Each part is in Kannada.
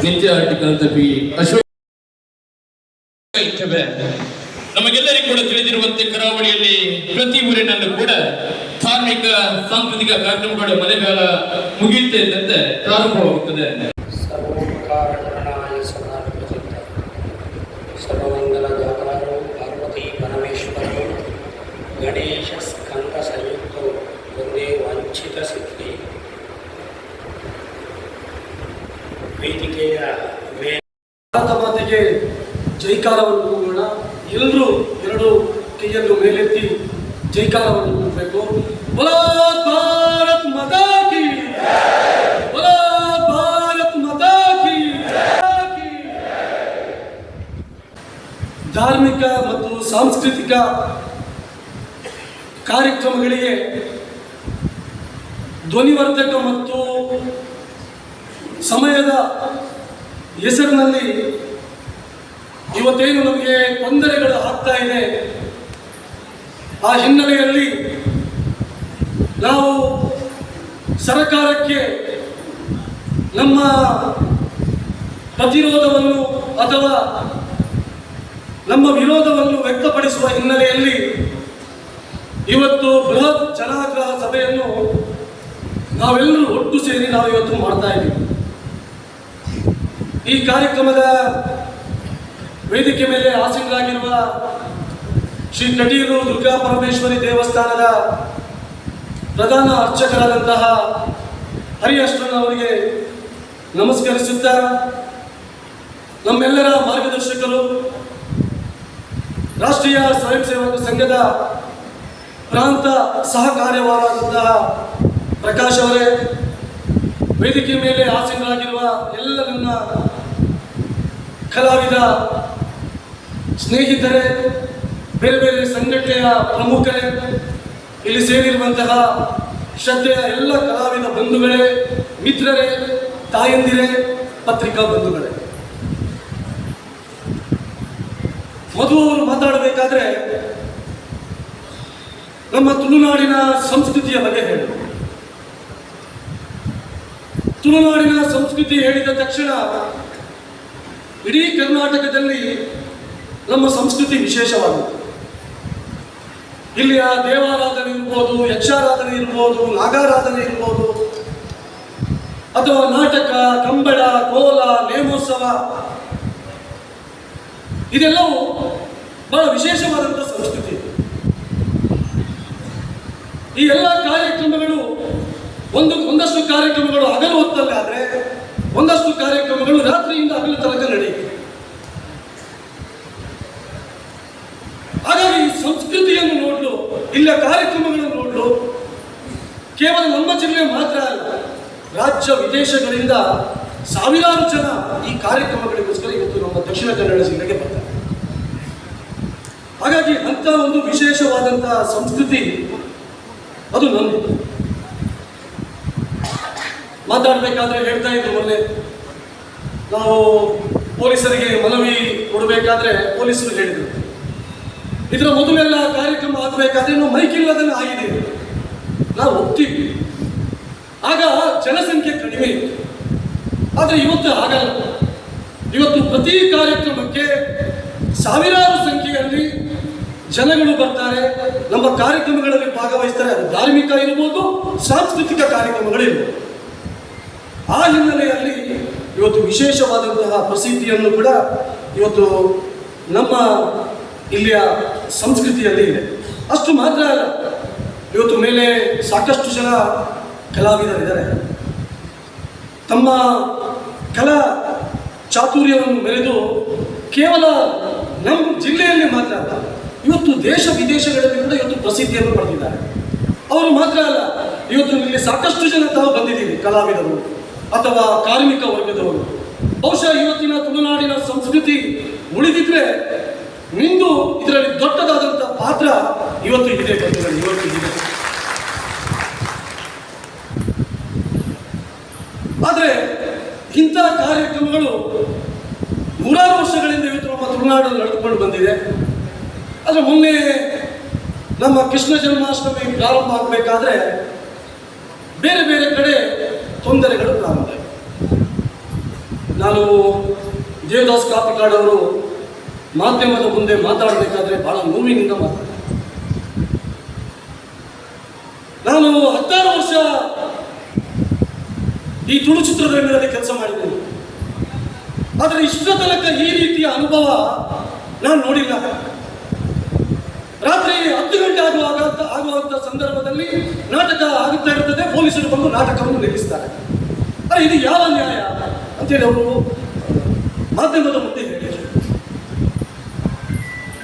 ನಿತ್ಯ ಆರ್ಟಿಕಲ್ ಅಶೋಕ್ ಇದ್ದೇವೆ ನಮಗೆಲ್ಲರಿಗೂ ಕೂಡ ತಿಳಿದಿರುವಂತೆ ಕರಾವಳಿಯಲ್ಲಿ ಪ್ರತಿ ಊರಿನಲ್ಲೂ ಕೂಡ ಧಾರ್ಮಿಕ, ಸಾಂಸ್ಕೃತಿಕ ಕಾರ್ಯಕ್ರಮಗಳು ಮಳೆಗಾಲ ಮುಗಿಯುತ್ತೆ ಇದ್ದಂತೆ ಪ್ರಾರಂಭವಾಗುತ್ತದೆ. ಸದಾನಂದಚಿತ್ತ ಸರ್ವಮಂಗಲದಾಕಾರೋ ಪಾರ್ವತಿ ಪರಮೇಶ್ವರೋ ಗಣೇಶ ಸ್ಕಂದ ಸಂಯುಕ್ತೋ ಒಂದೇ ವಂಚಿತ ಸಿದ್ಧಿ ವೇದಿಕೆಯ ಭಾರತ ಮಾತೆಗೆ ಜೈಕಾರವನ್ನು ಕೂಗೋಣ ಎಲ್ಲರೂ ಎರಡು ಕೈಯನ್ನು ಮೇಲೆತ್ತಿ ಜೈಕಾರವನ್ನು ಕೂಗಬೇಕು ಭಾರತ್ ಮಾತಾ ಕಿ ಭಾರತ್ ಮಾತಾ. ಧಾರ್ಮಿಕ ಮತ್ತು ಸಾಂಸ್ಕೃತಿಕ ಕಾರ್ಯಕ್ರಮಗಳಿಗೆ ಧ್ವನಿವರ್ಧಕ ಮತ್ತು ಸಮಯದ ಹೆಸರಿನಲ್ಲಿ ಇವತ್ತೇನು ನಮಗೆ ತೊಂದರೆಗಳು ಆಗ್ತಾ ಇದೆ, ಆ ಹಿನ್ನೆಲೆಯಲ್ಲಿ ನಾವು ಸರಕಾರಕ್ಕೆ ನಮ್ಮ ಪ್ರತಿರೋಧವನ್ನು ಅಥವಾ ನಮ್ಮ ವಿರೋಧವನ್ನು ವ್ಯಕ್ತಪಡಿಸುವ ಹಿನ್ನೆಲೆಯಲ್ಲಿ ಇವತ್ತು ಬೃಹತ್ ಜನಾಗ್ರಹ ಸಭೆಯನ್ನು ನಾವೆಲ್ಲರೂ ಒಟ್ಟು ಸೇರಿ ನಾವು ಇವತ್ತು ಮಾಡ್ತಾ ಇದ್ದೀವಿ. ಈ ಕಾರ್ಯಕ್ರಮದ ವೇದಿಕೆ ಮೇಲೆ ಆಸೀನರಾಗಿರುವ ಶ್ರೀ ಕಟೀಲು ದುರ್ಗಾ ಪರಮೇಶ್ವರಿ ದೇವಸ್ಥಾನದ ಪ್ರಧಾನ ಅರ್ಚಕರಾದಂತಹ ಹರಿಯಷ್ಟನ್ ಅವರಿಗೆ ನಮಸ್ಕರಿಸುತ್ತಾ ನಮ್ಮೆಲ್ಲರ ಮಾರ್ಗದರ್ಶಕರು, ರಾಷ್ಟ್ರೀಯ ಸ್ವಯಂ ಸೇವಕ ಸಂಘದ ಪ್ರಾಂತ ಸಹ ಕಾರ್ಯವಾಹಕರಾದಂತಹ ಪ್ರಕಾಶ್ ಅವರೇ, ವೇದಿಕೆ ಮೇಲೆ ಆಸೀನರಾಗಿರುವ ಎಲ್ಲ ನನ್ನ ಕಲಾವಿದ ಸ್ನೇಹಿತರೇ, ಬೇರೆ ಬೇರೆ ಸಂಘಟನೆಯ ಪ್ರಮುಖರೇ, ಇಲ್ಲಿ ಸೇರಿರುವಂತಹ ಶ್ರದ್ಧೆಯ ಎಲ್ಲ ಕಲಾವಿದ ಬಂಧುಗಳೇ, ಮಿತ್ರರೇ, ತಾಯಂದಿರೇ, ಪತ್ರಿಕಾ ಬಂಧುಗಳೇ. ಮಧು ಅವರು ಮಾತಾಡಬೇಕಾದ್ರೆ ನಮ್ಮ ತುಳುನಾಡಿನ ಸಂಸ್ಕೃತಿಯ ಬಗ್ಗೆ ಹೇಳಿ ತುಳುನಾಡಿನ ಸಂಸ್ಕೃತಿ ಹೇಳಿದ ತಕ್ಷಣ ಇಡೀ ಕರ್ನಾಟಕದಲ್ಲಿ ನಮ್ಮ ಸಂಸ್ಕೃತಿ ವಿಶೇಷವಾಗಿದೆ. ಇಲ್ಲಿಯ ದೇವಾರಾಧನೆ ಇರ್ಬೋದು, ಯಕ್ಷಾರಾಧನೆ ಇರ್ಬೋದು, ನಾಗಾರಾಧನೆ ಇರ್ಬೋದು. ಅಥವಾ ನಾಟಕ, ಕಂಬಳ, ಕೋಲ, ನೇಮೋತ್ಸವ. ಇದೆಲ್ಲವೂ ಬಹಳ ವಿಶೇಷವಾದಂಥ ಸಂಸ್ಕೃತಿ. ಈ ಎಲ್ಲ ಕಾರ್ಯಕ್ರಮಗಳು ಒಂದು, ಒಂದಷ್ಟು ಕಾರ್ಯಕ್ರಮಗಳು ಹಗಲು ಹೊತ್ತಲ್ಲಾದ್ರೆ ಒಂದಷ್ಟು ಕಾರ್ಯಕ್ರಮಗಳು ರಾತ್ರಿಯಿಂದ ಹಗಲು ತನಕ ನಡೆಯುತ್ತೆ ಹಾಗಾಗಿ ಈ ಸಂಸ್ಕೃತಿಯನ್ನು ನೋಡಲು ಇಲ್ಲಿಯ ಕಾರ್ಯಕ್ರಮಗಳನ್ನು ನೋಡಲು ಕೇವಲ ನಮ್ಮ ಜಿಲ್ಲೆ ಮಾತ್ರ ಅಲ್ಲ ರಾಜ್ಯ ವಿದೇಶಗಳಿಂದ ಸಾವಿರಾರು ಜನ ಈ ಕಾರ್ಯಕ್ರಮಗಳಿಗೋಸ್ಕರ ಇವತ್ತು ನಮ್ಮ ದಕ್ಷಿಣ ಕನ್ನಡ ಜಿಲ್ಲೆಗೆ ಬರ್ತಾರೆ ಹಾಗಾಗಿ ಅಂತ ಒಂದು ವಿಶೇಷವಾದಂತಹ ಸಂಸ್ಕೃತಿ ಅದು ನಮ್ಮದು ಮಾತಾಡಬೇಕಾದ್ರೆ ಹೇಳ್ತಾ ಇದ್ರು ಮೊನ್ನೆ. ನಾವು ಪೊಲೀಸರಿಗೆ ಮನವಿ ಕೊಡಬೇಕಾದ್ರೆ ಪೊಲೀಸರು ಹೇಳಿದರು. ಇದರ ಮೊದಲೆಲ್ಲ ಕಾರ್ಯಕ್ರಮ ಆಗಬೇಕಾದ್ರೆ ನಾವು ಮೈಕ್ ಇಲ್ಲದನ್ನು ಆಗಿದೆ. ನಾವು ಒಪ್ತೀವಿ. ಆಗ ಜನಸಂಖ್ಯೆ ಕಡಿಮೆ ಆದರೆ ಇವತ್ತು ಆಗಲ್ಲ ಇವತ್ತು ಪ್ರತಿ ಕಾರ್ಯಕ್ರಮಕ್ಕೆ ಸಾವಿರಾರು ಸಂಖ್ಯೆಯಲ್ಲಿ ಜನಗಳು ಬರ್ತಾರೆ. ನಮ್ಮ ಕಾರ್ಯಕ್ರಮಗಳಲ್ಲಿ ಭಾಗವಹಿಸ್ತಾರೆ. ಅದು ಧಾರ್ಮಿಕ ಇರ್ಬೋದು, ಸಾಂಸ್ಕೃತಿಕ ಕಾರ್ಯಕ್ರಮಗಳಿರ್ಬೋದು. ಆ ಹಿನ್ನೆಲೆಯಲ್ಲಿ ಇವತ್ತು ವಿಶೇಷವಾದಂತಹ ಪ್ರಸಿದ್ಧಿಯನ್ನು ಕೂಡ ಇವತ್ತು ನಮ್ಮ ಇಲ್ಲಿಯ ಸಂಸ್ಕೃತಿಯಲ್ಲಿ ಇದೆ. ಅಷ್ಟು ಮಾತ್ರ ಇವತ್ತು ಮೇಲೆ ಸಾಕಷ್ಟು ಜನ ಕಲಾವಿದರಿದ್ದಾರೆ. ತಮ್ಮ ಕಲಾ ಚಾತುರ್ಯವನ್ನು ಮೆರೆದು ಕೇವಲ ನಮ್ಮ ಜಿಲ್ಲೆಯಲ್ಲಿ ಮಾತ್ರ ಅಲ್ಲ, ಇವತ್ತು ದೇಶ ವಿದೇಶಗಳಲ್ಲಿ ಕೂಡ ಇವತ್ತು ಪ್ರಸಿದ್ಧಿಯನ್ನು ಪಡೆದಿದ್ದಾರೆ. ಅವರು ಮಾತ್ರ ಅಲ್ಲ, ಇವತ್ತು ಇಲ್ಲಿ ಸಾಕಷ್ಟು ಜನ ತಾವು ಬಂದಿದ್ದೀವಿ ಕಲಾವಿದರು. ಅಥವಾ ಕಾರ್ಮಿಕ ವರ್ಗದವರು. ಬಹುಶಃ ಇವತ್ತಿನ ತುಳುನಾಡಿನ ಸಂಸ್ಕೃತಿ ಉಳಿದಿದ್ರೆ ನಿಂದು ಇದರಲ್ಲಿ ದೊಡ್ಡದಾದಂಥ ಪಾತ್ರ ಇವತ್ತು ಇದೆ ಇವತ್ತು ಇದೆ. ಆದರೆ ಇಂಥ ಕಾರ್ಯಕ್ರಮಗಳು ನೂರಾರು ವರ್ಷಗಳಿಂದ ಇವತ್ತು ನಮ್ಮ ತುಳುನಾಡಲ್ಲಿ ನಡೆದುಕೊಂಡು ಬಂದಿದೆ. ಆದರೆ ಮೊನ್ನೆ ನಮ್ಮ ಕೃಷ್ಣ ಜನ್ಮಾಷ್ಟಮಿ ಪ್ರಾರಂಭ ಆಗಬೇಕಾದ್ರೆ ಬೇರೆ ಬೇರೆ ಕಡೆ ತೊಂದರೆಗಳು ಪ್ರಾರಂಭ ನಾನು ದೇವದಾಸ್ ಕಾಪಿಕಾಡ್ ಅವರು ಮಾಧ್ಯಮದ ಮುಂದೆ ಮಾತಾಡಬೇಕಾದ್ರೆ ಬಹಳ ನೋವಿನಿಂದ ಮಾತಾಡ್ತಾರೆ ನಾನು ಹತ್ತಾರು ವರ್ಷ ಈ ತುಳು ಚಿತ್ರರಂಗದಲ್ಲಿ ಕೆಲಸ ಮಾಡಿದ್ದೇನೆ ಆದರೆ ಇಷ್ಟ ತನಕ ಈ ರೀತಿಯ ಅನುಭವ ನಾನು ನೋಡಿಲ್ಲ. ರಾತ್ರಿ ಹತ್ತು ಗಂಟೆ ಆಗುವಾಗ ಆಗುವಂತ ಸಂದರ್ಭದಲ್ಲಿ ನಾಟಕ ಆಗುತ್ತಾ ಇರ್ತದೆ ಪೊಲೀಸರು ಬಂದು ನಾಟಕವನ್ನು ನಿಲ್ಲಿಸ್ತಾರೆ. ಅರೆ, ಇದು ಯಾವ ನ್ಯಾಯ? ಅಂತೇಳಿ ಅವರು ಮಾಧ್ಯಮದ ಮುಂದೆ ಹೇಳಿದರು.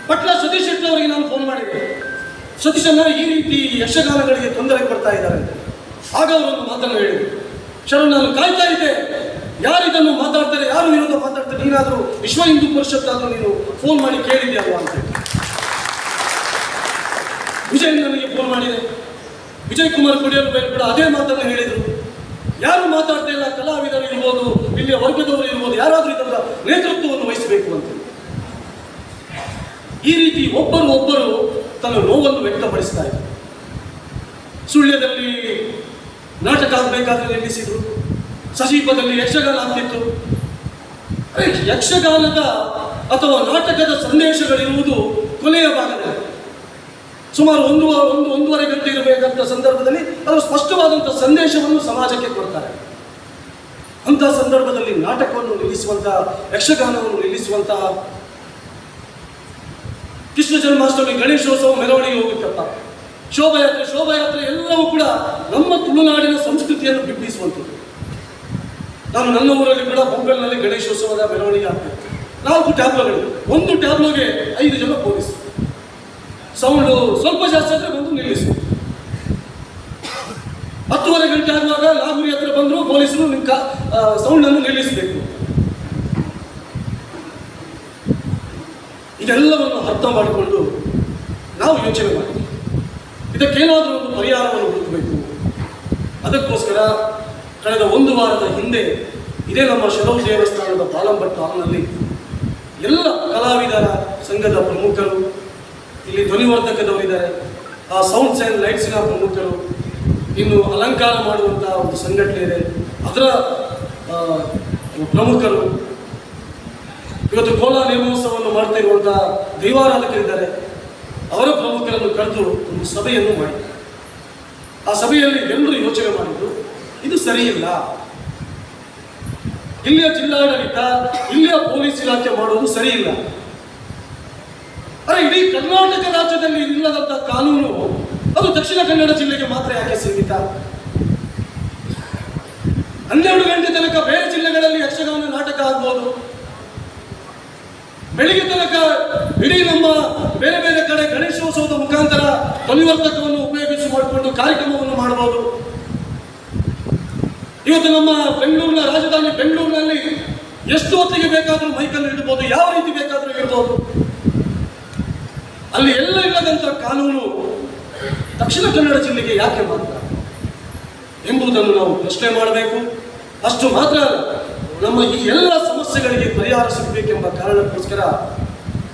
ಪಟ್ಲ ಸತೀಶ್ ಶೆಟ್ಟಿ ಅವರಿಗೆ ನಾನು ಫೋನ್ ಮಾಡಿದ್ದೆ ಸತೀಶನ್ನ ಈ ರೀತಿ ಯಕ್ಷಗಾನಗಳಿಗೆ ತೊಂದರೆ ಕೊಡ್ತಾ ಇದ್ದಾರೆ ಆಗ ಅವರೊಂದು ಮಾತನ್ನು ಹೇಳಿದರು. ಶರಣ್, ನಾನು ಕಾಯ್ತಾ ಇದ್ದೆ. ಯಾರು ಇದನ್ನು ಮಾತಾಡ್ತಾರೆ, ಯಾರು ವಿರೋಧ ಮಾತಾಡ್ತಾರೆ, ನೀನಾದರೂ ವಿಶ್ವ ಹಿಂದೂ ಪರಿಷತ್ ಆದರೂ ನೀನು ಫೋನ್ ಮಾಡಿ ಕೇಳಿದ್ದೆ ಅಲ್ವಾ ಅಂತ ಹೇಳಿ. ವಿಜಯ್ ನನಗೆ ಫೋನ್ ಮಾಡಿದೆ. ವಿಜಯ್ ಕುಮಾರ್ ಕೊಡಿಯರು ಕೂಡ ಅದೇ ಮಾತನ್ನು ಹೇಳಿದರು. ಯಾರು ಮಾತಾಡ್ತಾ ಇಲ್ಲ, ಕಲಾವಿದರು ಇರ್ಬೋದು, ಇಲ್ಲಿಯ ವರ್ಗದವರು ಇರ್ಬೋದು, ಯಾರಾದರೂ ಇದರ ನೇತೃತ್ವವನ್ನು ವಹಿಸಬೇಕು ಅಂತ. ಈ ರೀತಿ ಒಬ್ಬರು ಒಬ್ಬರು ತನ್ನ ನೋವನ್ನು ವ್ಯಕ್ತಪಡಿಸ್ತಾ ಇದ್ದರು ಸುಳ್ಯದಲ್ಲಿ ನಾಟಕ ಆಗಬೇಕಾದ್ರೆ ನಿಲ್ಲಿಸಿದ್ರು. ಸಜೀಪದಲ್ಲಿ ಯಕ್ಷಗಾನ ಆಗ್ತಿತ್ತು. ಯಕ್ಷಗಾನದ ಅಥವಾ ನಾಟಕದ ಸಂದೇಶಗಳಿರುವುದು ಕೊನೆಯ ಭಾಗದಲ್ಲಿ. ಸುಮಾರು ಒಂದು ಒಂದು ಒಂದೂವರೆ ಗಂಟೆ ಇರಬೇಕಂತ ಸಂದರ್ಭದಲ್ಲಿ ಅದರ ಸ್ಪಷ್ಟವಾದಂಥ ಸಂದೇಶವನ್ನು ಸಮಾಜಕ್ಕೆ ಕೊಡ್ತಾರೆ. ಅಂತ ಸಂದರ್ಭದಲ್ಲಿ ನಾಟಕವನ್ನು ನಿಲ್ಲಿಸುವಂತಹ, ಯಕ್ಷಗಾನವನ್ನು ನಿಲ್ಲಿಸುವಂತಹ ಕೃಷ್ಣ ಜನ್ಮಾಷ್ಟಮಿ, ಗಣೇಶೋತ್ಸವ, ಮೆರವಣಿಗೆ ಹೋಗುತ್ತಪ್ಪ. ಶೋಭಾಯಾತ್ರೆ ಶೋಭಾಯಾತ್ರೆ ಎಲ್ಲವೂ ಕೂಡ ನಮ್ಮ ತುಳುನಾಡಿನ ಸಂಸ್ಕೃತಿಯನ್ನು ಬಿಂಬಿಸುವಂಥದ್ದು. ನಾನು ನನ್ನ ಊರಲ್ಲಿ ಕೂಡ ಬೊಂಬೆಲ್ನಲ್ಲಿ ಗಣೇಶೋತ್ಸವದ ಮೆರವಣಿಗೆ ಆಗ್ತದೆ ನಾಲ್ಕು ಟ್ಯಾಬ್ಲೋಗಳು ಒಂದು ಟ್ಯಾಬ್ಲೋಗೆ ಐದು ಜನ ಪೊಲೀಸ್ ಸೌಂಡು ಸ್ವಲ್ಪ ಜಾಸ್ತಿ ಆದರೆ ಬಂದು ನಿಲ್ಲಿಸಿ. ಹತ್ತುವರೆ ಗಂಟೆ ಆಗುವಾಗ ನಾಗೂರಿ ಹತ್ರ ಬಂದರೂ ಪೊಲೀಸರು ನಿಮ್ಮ ಸೌಂಡನ್ನು ನಿಲ್ಲಿಸಬೇಕು. ಇದೆಲ್ಲವನ್ನು ಅರ್ಥ ಮಾಡಿಕೊಂಡು ನಾವು ಯೋಚನೆ ಮಾಡಿದ್ವಿ ಇದಕ್ಕೇನಾದರೂ ಒಂದು ಪರಿಹಾರವನ್ನು ಹುಡುಕಬೇಕು. ಅದಕ್ಕೋಸ್ಕರ ಕಳೆದ ಒಂದು ವಾರದ ಹಿಂದೆ ಇದೇ ನಮ್ಮ ಶರವು ದೇವಸ್ಥಾನದ ಬಾಲಂಭಟ್ ಹಾಲ್ನಲ್ಲಿ ಎಲ್ಲ ಕಲಾವಿದರ ಸಂಘದ ಪ್ರಮುಖರು ಇಲ್ಲಿ ಧ್ವನಿವರ್ಧಕದವರಿದ್ದಾರೆ ಆ ಸೌಂಡ್ಸ್ ಆ್ಯಂಡ್ ಲೈಟ್ಸಿನ ಪ್ರಮುಖರು ಇನ್ನು ಅಲಂಕಾರ ಮಾಡುವಂಥ ಒಂದು ಸಂಘಟನೆ ಇದೆ. ಅದರ ಪ್ರಮುಖರು ಇವತ್ತು ಕೋಲಾ ನೇಮೋತ್ಸವವನ್ನು ಮಾಡ್ತಾ ಇರುವಂತಹ ದೈವಾರಾಧಕರಿದ್ದಾರೆ. ಅವರ ಪ್ರಮುಖರನ್ನು ಕರೆದು ಒಂದು ಸಭೆಯನ್ನು ಮಾಡಿ ಆ ಸಭೆಯಲ್ಲಿ ಎಲ್ಲರೂ ಯೋಚನೆ ಮಾಡಿದ್ರು, ಇದು ಸರಿಯಿಲ್ಲ. ಇಲ್ಲಿಯ ಜಿಲ್ಲಾಡಳಿತ, ಇಲ್ಲಿಯ ಪೊಲೀಸ್ ಇಲಾಖೆ ಮಾಡುವುದು ಸರಿಯಿಲ್ಲ. ಅರೆ, ಇಡೀ ಕರ್ನಾಟಕ ರಾಜ್ಯದಲ್ಲಿ ಇಲ್ಲದಂತ ಕಾನೂನು, ಅದು ದಕ್ಷಿಣ ಕನ್ನಡ ಜಿಲ್ಲೆಗೆ ಮಾತ್ರ ಯಾಕೆ ಸೀಮಿತ? ಹನ್ನೆರಡು ಗಂಟೆ ತನಕ ಬೇರೆ ಜಿಲ್ಲೆಗಳಲ್ಲಿ ಯಕ್ಷಗಾನ ನಾಟಕ ಆಗ್ಬೋದು. ಬೆಳಿಗ್ಗೆ ತನಕ ಇಡೀ ನಮ್ಮ ಬೇರೆ ಬೇರೆ ಕಡೆ ಗಣೇಶೋತ್ಸವದ ಮುಖಾಂತರ ಪರಿವರ್ತಕವನ್ನು ಉಪಯೋಗಿಸಿ ಮಾಡಿಕೊಂಡು ಕಾರ್ಯಕ್ರಮವನ್ನು ಮಾಡಬಹುದು. ಇವತ್ತು ನಮ್ಮ ಬೆಂಗಳೂರಿನ ರಾಜಧಾನಿ ಬೆಂಗಳೂರಿನಲ್ಲಿ ಎಷ್ಟು ಹೊತ್ತಿಗೆ ಬೇಕಾದರೂ ಮೈಕಲ್ಲಿ ಇಡಬಹುದು ಯಾವ ರೀತಿ ಬೇಕಾದರೂ ಇಡಬಹುದು ಕಾನೂನು ದಕ್ಷಿಣ ಕನ್ನಡ ಜಿಲ್ಲೆಗೆ ಯಾಕೆ ಮಾತ್ರ ಎಂಬುದನ್ನು ನಾವು ಪ್ರಶ್ನೆ ಮಾಡಬೇಕು. ಅಷ್ಟು ಮಾತ್ರ ನಮ್ಮ ಈ ಎಲ್ಲ ಸಮಸ್ಯೆಗಳಿಗೆ ಪರಿಹಾರ ಸಿಗಬೇಕೆಂಬ ಕಾರಣಕ್ಕೋಸ್ಕರ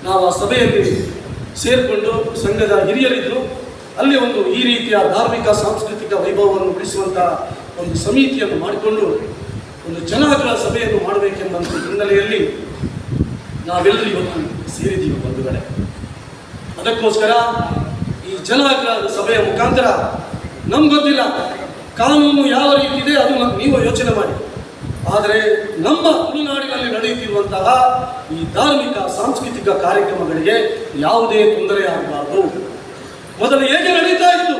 ನಾವು ಆ ಸಭೆಯಲ್ಲಿ ಸೇರಿಕೊಂಡು ಸಂಘದ ಹಿರಿಯರಿದ್ದರು ಅಲ್ಲಿ ಒಂದು ಈ ರೀತಿಯ ಧಾರ್ಮಿಕ, ಸಾಂಸ್ಕೃತಿಕ ವೈಭವವನ್ನು ಉಳಿಸುವಂತಹ ಒಂದು ಸಮಿತಿಯನ್ನು ಮಾಡಿಕೊಂಡು ಒಂದು ಜನಾಗ್ರಹ ಸಭೆಯನ್ನು ಮಾಡಬೇಕೆಂಬಂತ ಹಿನ್ನೆಲೆಯಲ್ಲಿ ನಾವೆಲ್ಲರೂ ಇವತ್ತು ಸೇರಿದ್ದೀವಿ ಬಂಧುಗಳೇ. ಅದಕ್ಕೋಸ್ಕರ ಈ ಜನಾಗ್ರಹದ ಸಭೆಯ ಮುಖಾಂತರ ನಮ್ಗೆ ಗೊತ್ತಿಲ್ಲ ಕಾನೂನು ಯಾವ ರೀತಿ ಇದೆ ಅದು ನೀವು ಯೋಚನೆ ಮಾಡಿ. ಆದರೆ ನಮ್ಮ ತುಳುನಾಡಿನಲ್ಲಿ ನಡೆಯುತ್ತಿರುವಂತಹ ಈ ಧಾರ್ಮಿಕ, ಸಾಂಸ್ಕೃತಿಕ ಕಾರ್ಯಕ್ರಮಗಳಿಗೆ ಯಾವುದೇ ತೊಂದರೆ ಆಗಬಾರದು. ಮೊದಲು ಹೇಗೆ ನಡೀತಾ ಇತ್ತು?